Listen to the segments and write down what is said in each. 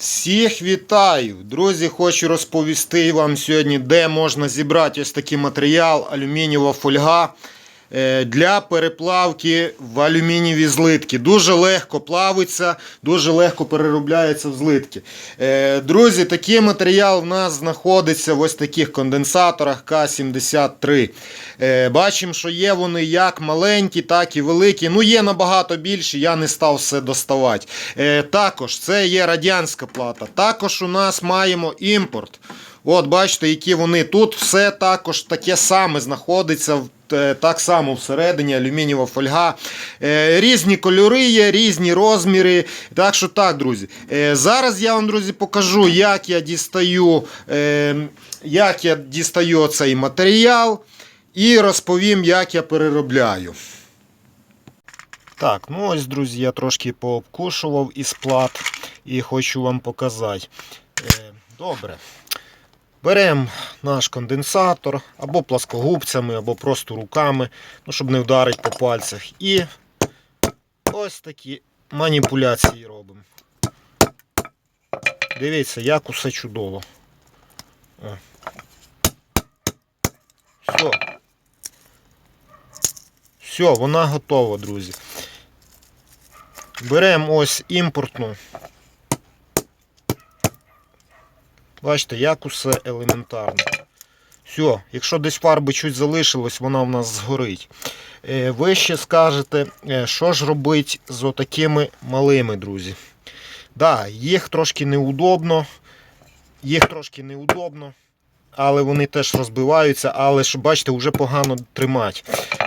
Всіх вітаю! Друзі, хочу розповісти вам сьогодні, де можна зібрати ось такий матеріал, алюмінієва фольга для переплавки в алюмінієві злитки. Дуже легко плавиться, дуже легко переробляється в злитки. Е, Друзі, такий матеріал в нас знаходиться в ось таких конденсаторах К-73. Е, Бачимо, що є вони як маленькі, так і великі. Ну, є набагато більше, я не став все доставати. Е, Також це є радянська плата. Також у нас маємо імпорт. От, бачите, які вони тут все також таке саме знаходиться в. Е, Так само всередині алюмінієва фольга. Е, Різні кольори є, різні розміри. Так що так, друзі. Е, Зараз я вам, друзі, покажу, як я дістаю, як я дістаю цей матеріал і розповім, як я переробляю. Так, ну ось, друзі, я трошки пообкушував із плат і хочу вам показати. Добре. Беремо наш конденсатор або пласкогубцями, або просто руками, ну, щоб не вдарити по пальцях. І ось такі маніпуляції робимо. Дивіться, як усе чудово. Все. Все, вона готова, друзі. Беремо ось імпортну. Бачите, як усе елементарно. Все, якщо десь фарби чуть залишилось, вона в нас згорить. Е, Ви ще скажете, е, що ж робити з отакими малими, друзі. Да, їх трошки неудобно. Їх трошки неудобно. Але вони теж розбиваються, але ж бачите, вже погано тримати.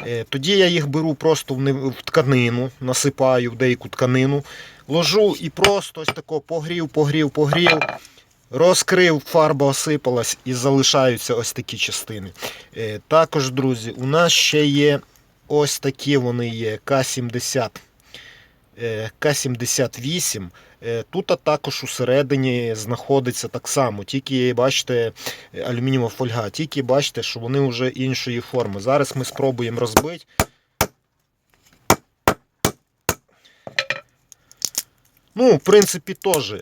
Е, Тоді я їх беру просто в тканину, насипаю в деяку тканину, ложу і просто ось тако погрів, погрів, погрів. Розкрив, фарба осипалась і залишаються ось такі частини. Е, Також, друзі, у нас ще є ось такі вони є К-70. е, К-78. Е, Тут а також усередині знаходиться так само, тільки бачите алюмінієва фольга, тільки бачите, що вони вже іншої форми. Зараз ми спробуємо розбити. Ну, в принципі, теж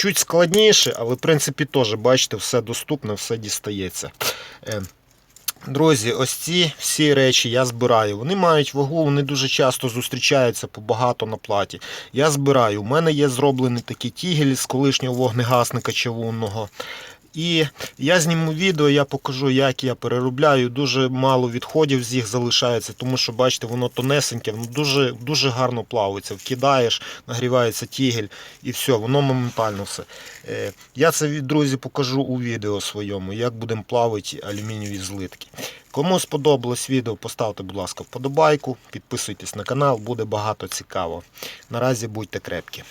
чуть складніше, але в принципі теж, бачите, все доступне, все дістається. Е, Друзі, ось ці всі речі я збираю. Вони мають вагу, вони дуже часто зустрічаються побагато на платі. Я збираю. У мене є зроблений такий тігель з колишнього вогнегасника чавунного. І я зніму відео, я покажу, як я переробляю. Дуже мало відходів з їх залишається, тому що, бачите, воно тонесеньке, воно дуже, дуже гарно плавиться. Вкидаєш, нагрівається тігель і все, воно моментально все. Е, Я це, друзі, покажу у відео своєму, як будемо плавити алюмінієві злитки. Кому сподобалось відео, поставте, будь ласка, вподобайку, підписуйтесь на канал, буде багато цікаво. Наразі будьте крепкі.